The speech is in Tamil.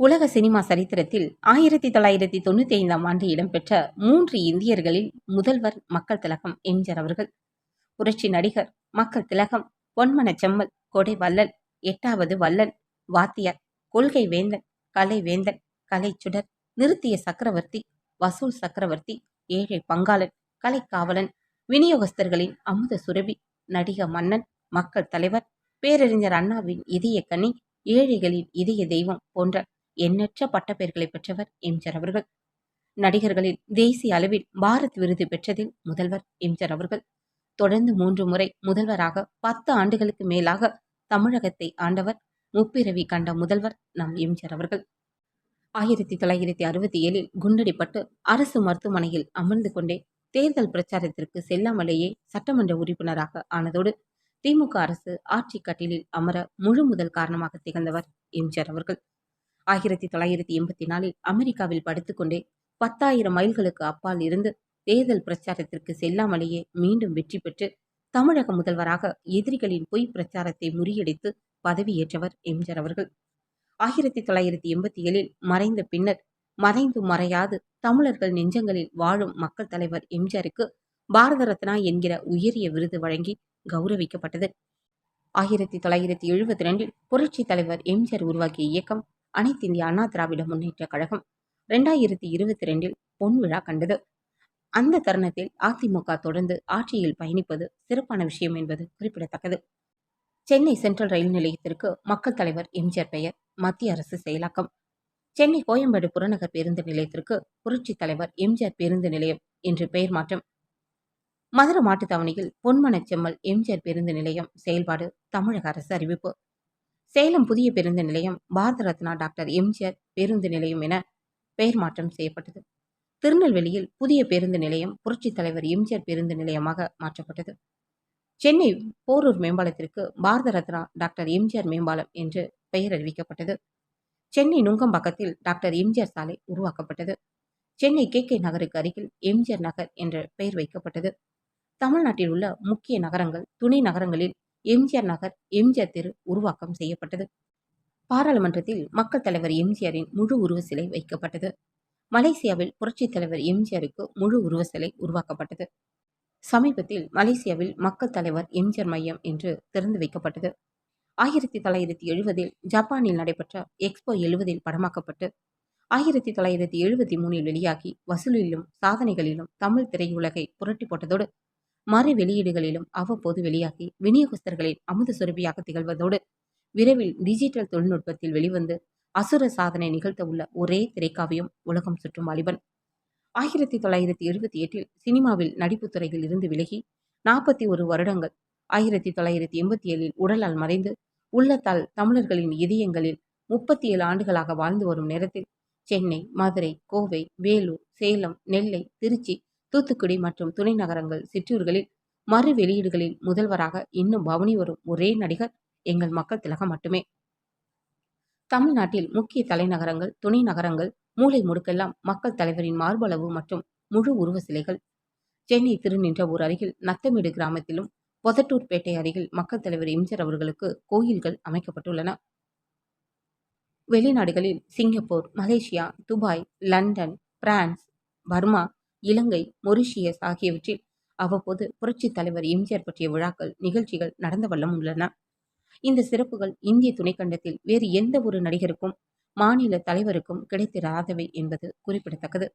உலக சினிமா சரித்திரத்தில் ஆயிரத்தி தொள்ளாயிரத்தி தொண்ணூத்தி ஐந்தாம் ஆண்டு இடம்பெற்ற மூன்று இந்தியர்களில் முதல்வர் மக்கள் திலகம் எம்ஜிஆர் அவர்கள் புரட்சி நடிகர் மக்கள் திலகம் பொன்மன செம்மல் கொடை வல்லன் எட்டாவது வள்ளல் வாத்தியார் கொள்கை வேந்தன் கலை வேந்தன் கலை சுடர் நிறுத்திய சக்கரவர்த்தி வசூல் சக்கரவர்த்தி ஏழை பங்காளன் கலைக்காவலன் விநியோகஸ்தர்களின் அமுத சுரபி நடிக மன்னன் மக்கள் தலைவர் பேரறிஞர் அண்ணாவின் இதய கனி ஏழைகளின் இதய தெய்வம் போன்ற எண்ணற்ற பட்டப்பெயர்களை பெற்றவர் எம்ஜிஆர் அவர்கள். நடிகர்களில் தேசிய அளவில் பாரத் விருது பெற்றதில் முதல்வர் எம்ஜிஆர் அவர்கள். தொடர்ந்து மூன்று முறை முதல்வராக பத்து ஆண்டுகளுக்கு மேலாக தமிழகத்தை ஆண்டவர் முப்பிரவி கண்ட முதல்வர் நம் எம்ஜிஆர் அவர்கள். ஆயிரத்தி தொள்ளாயிரத்தி அறுபத்தி ஏழில் குண்டடிப்பட்டு அரசு மருத்துவமனையில் அமர்ந்து கொண்டே தேர்தல் பிரச்சாரத்திற்கு செல்லாமலேயே சட்டமன்ற உறுப்பினராக ஆனதோடு திமுக அரசு ஆட்சி கட்டிலில் அமர முழு முதல் காரணமாக திகழ்ந்தவர் எம்ஜிஆர் அவர்கள். ஆயிரத்தி தொள்ளாயிரத்தி எண்பத்தி நாலில் அமெரிக்காவில் படுத்துக்கொண்டே பத்தாயிரம் மைல்களுக்கு அப்பால் இருந்து தேர்தல் பிரச்சாரத்திற்கு செல்லாமலேயே மீண்டும் வெற்றி பெற்று தமிழக முதல்வராக எதிரிகளின் பொய் பிரச்சாரத்தை முறியடித்து பதவியேற்றவர் எம்ஜிஆர் அவர்கள். ஆயிரத்தி தொள்ளாயிரத்தி எண்பத்தி ஏழில் மறைந்த பின்னர் மறைந்து மறையாது தமிழர்கள் நெஞ்சங்களில் வாழும் மக்கள் தலைவர் எம்ஜிஆருக்கு பாரத ரத்னா என்கிற உயரிய விருது வழங்கி கௌரவிக்கப்பட்டது. ஆயிரத்தி தொள்ளாயிரத்தி எழுபத்தி ரெண்டில் புரட்சி தலைவர் எம்ஜிஆர் உருவாக்கிய இயக்கம் அனைத்து இந்திய அண்ணா திராவிட முன்னேற்ற கழகம் ரெண்டாயிரத்தி இருபத்தி ரெண்டில் பொன் விழா கண்டது. அந்த தருணத்தில் அதிமுக தொடர்ந்து ஆட்சியில் பயணிப்பது சிறப்பான விஷயம் என்பது குறிப்பிடத்தக்கது. சென்னை சென்ட்ரல் ரயில் நிலையத்திற்கு மக்கள் தலைவர் எம்ஜிஆர் பெயர் மத்திய அரசு செயலாக்கம். சென்னை கோயம்பேடு புறநகர் பேருந்து நிலையத்திற்கு புரட்சி தலைவர் எம்ஜிஆர் பேருந்து நிலையம் என்று பெயர் மாற்றம். மதுரை மாட்டுத்தாவணியில் பொன்மனச்செம்மல் எம்ஜிஆர் பேருந்து நிலையம் செயல்பாடு தமிழக அரசு அறிவிப்பு. சேலம் புதிய பேருந்து நிலையம் பாரத ரத்னா டாக்டர் எம்ஜிஆர் பேருந்து நிலையம் என பெயர் மாற்றம் செய்யப்பட்டது. திருநெல்வேலியில் புதிய பேருந்து நிலையம் புரட்சித் தலைவர் எம்ஜிஆர் பேருந்து நிலையமாக மாற்றப்பட்டது. சென்னை போரூர் மேம்பாலத்திற்கு பாரத ரத்னா டாக்டர் எம்ஜிஆர் மேம்பாலம் என்று பெயர் அறிவிக்கப்பட்டது. சென்னை நுங்கம்பாக்கத்தில் டாக்டர் எம்ஜிஆர் சாலை உருவாக்கப்பட்டது. சென்னை கே கே நகருக்கு அருகில் எம்ஜிஆர் நகர் என்ற பெயர் வைக்கப்பட்டது. தமிழ்நாட்டில் உள்ள முக்கிய நகரங்கள் துணை நகரங்களில் எம்ஜிஆர் நகர் எம்ஜிஆர் தெரு உருவாக்கம் செய்யப்பட்டது. பாராளுமன்றத்தில் மக்கள் தலைவர் எம்ஜிஆரின் முழு உருவ சிலை வைக்கப்பட்டது. மலேசியாவில் புரட்சித் தலைவர் எம்ஜிஆருக்கு முழு உருவ சிலை உருவாக்கப்பட்டது. சமீபத்தில் மலேசியாவில் மக்கள் தலைவர் எம்ஜிஆர் மையம் என்று திறந்து வைக்கப்பட்டது. ஆயிரத்தி தொள்ளாயிரத்தி எழுபதில் ஜப்பானில் நடைபெற்ற எக்ஸ்போ எழுபதில் படமாக்கப்பட்டு ஆயிரத்தி தொள்ளாயிரத்தி எழுபத்தி மூணில் வெளியாகி வசூலிலும் சாதனைகளிலும் தமிழ் திரையுலகை புரட்டி போட்டதோடு மறு வெளியீடுகளிலும் அவ்வப்போது வெளியாகி விநியோகஸ்தர்களின் அமுத சுரபியாக திகழ்வதோடு விரைவில் டிஜிட்டல் தொழில்நுட்பத்தில் வெளிவந்து அசுர சாதனை நிகழ்த்த உள்ள ஒரே திரைக்காவியம் உலகம் சுற்றும் வாலிபன். ஆயிரத்தி தொள்ளாயிரத்தி எழுபத்தி எட்டில் சினிமாவில் நடிப்புத் துறையில் இருந்து விலகி நாற்பத்தி ஒரு வருடங்கள் ஆயிரத்தி தொள்ளாயிரத்தி எண்பத்தி ஏழில் உடலால் மறைந்து உள்ளத்தால் தமிழர்களின் இதயங்களில் முப்பத்தி ஏழு ஆண்டுகளாக வாழ்ந்து வரும் நேரத்தில் சென்னை மதுரை கோவை வேலூர் சேலம் நெல்லை திருச்சி தூத்துக்குடி மற்றும் துணை நகரங்கள் சிற்றூர்களில் மறு வெளியீடுகளில் முதல்வராக இன்னும் பவனி வரும் ஒரே நடிகர் எங்கள் மக்கள் திலகம் மட்டுமே. தமிழ்நாட்டில் முக்கிய தலைநகரங்கள் துணை நகரங்கள் மூளை முடுக்கெல்லாம் மக்கள் தலைவரின் மார்பளவு மற்றும் முழு உருவ சிலைகள். சென்னை திருநின்றவூர் அருகில் நத்தமேடு கிராமத்திலும் பொதட்டூர்பேட்டை அருகில் மக்கள் தலைவர் எம்ஜிஆர் அவர்களுக்கு கோயில்கள் அமைக்கப்பட்டுள்ளன. வெளிநாடுகளில் Singapore Malaysia Dubai London France Burma Ilangai Mauritius ஆகியவற்றில் அவ்வப்போது புரட்சித் தலைவர் எம்ஜிஆர் பற்றிய விழாக்கள் நிகழ்ச்சிகள் நடந்த வண்ணம் உள்ளன. இந்த சிறப்புகள் இந்திய துணைக்கண்டத்தில் வேறு எந்த ஒரு நடிகருக்கும் மாநில தலைவருக்கும் கிடைத்திராதவை என்பது குறிப்பிடத்தக்கது.